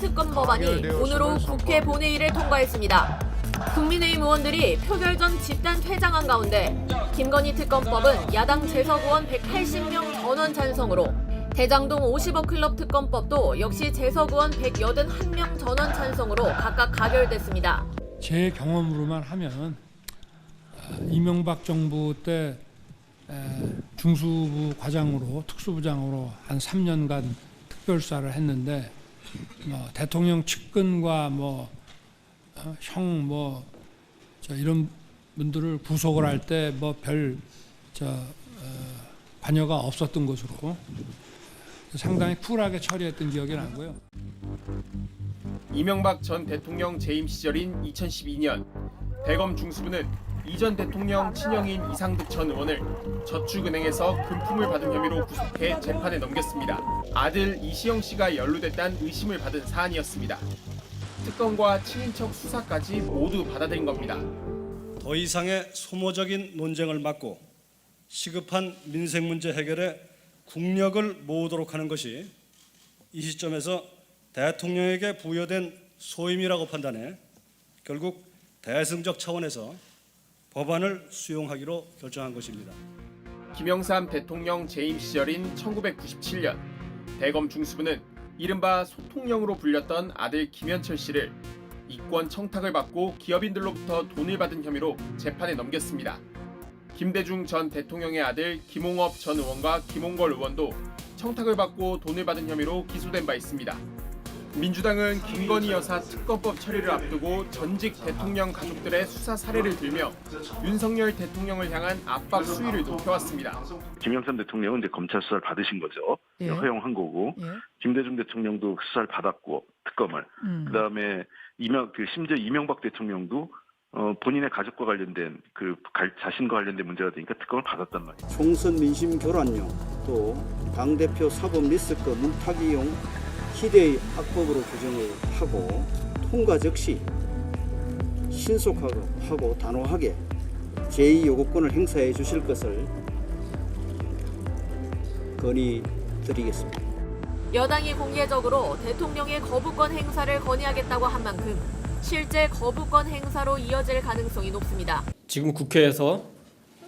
쌍특검 법안이 오늘 오후 국회 본회의를 통과했습니다. 국민의힘 의원들이 표결 전 집단 퇴장한 가운데 김건희 특검법은 야당 재석 의원 180명 전원 찬성으로 대장동 50억 클럽 특검법도 역시 재석 의원 181명 전원 찬성으로 각각 가결됐습니다. 제 경험으로만 하면 아, 이명박 정부 때 에, 중수부 과장으로 특수부장으로 한 3년간 특별수사를 했는데 뭐 대통령 측근과 뭐 뭐형 뭐 저 이런 분들을 구속을 할 때 뭐 별저 어, 관여가 없었던 것으로 상당히 쿨하게 처리했던 기억이 나고요. 이명박 전 대통령 재임 시절인 2012년 대검 중수부는 이전 대통령 친형인 이상득 전 의원을 저축은행에서 금품을 받은 혐의로 구속해 재판에 넘겼습니다. 아들 이시영 씨가 연루됐다는 의심을 받은 사안이었습니다. 특검과 친인척 수사까지 모두 받아들인 겁니다. 더 이상의 소모적인 논쟁을 막고 시급한 민생 문제 해결에 국력을 모으도록 하는 것이 이 시점에서 대통령에게 부여된 소임이라고 판단해 결국 대승적 차원에서 법안을 수용하기로 결정한 것입니다. 김영삼 대통령 재임 시절인 1997년 대검 중수부는 이른바 소통령으로 불렸던 아들 김현철 씨를 이권 청탁을 받고 기업인들로부터 돈을 받은 혐의로 재판에 넘겼습니다. 김대중 전 대통령의 아들 김홍업 전 의원과 김홍걸 의원도 청탁을 받고 돈을 받은 혐의로 기소된 바 있습니다. 민주당은 김건희 여사 특검법 처리를 앞두고 전직 대통령 가족들의 수사 사례를 들며 윤석열 대통령을 향한 압박 수위를 높여왔습니다. 김영삼 대통령은 이제 검찰 수사를 받으신 거죠. 예. 허용한 거고 예. 김대중 대통령도 그 수사를 받았고 특검을 음. 그다음에 이명 그 심지어 이명박 대통령도 어, 본인의 가족과 관련된 그 갈- 자신과 관련된 문제가 되니까 특검을 받았단 말이에요. 총선 민심 교란용 또 당 대표 사법 리스크 물타기용 희대의 악법으로 규정을 하고 통과 즉시 신속하고 하고 단호하게 제2 요구권을 행사해 주실 것을 건의드리겠습니다. 여당이 공개적으로 대통령의 거부권 행사를 건의하겠다고 한 만큼 실제 거부권 행사로 이어질 가능성이 높습니다. 지금 국회에서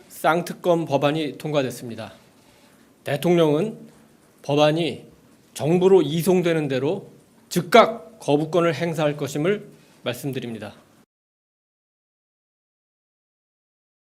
쌍특검 법안이 통과됐습니다. 대통령은 법안이 정부로 이송되는 대로 즉각 거부권을 행사할 것임을 말씀드립니다.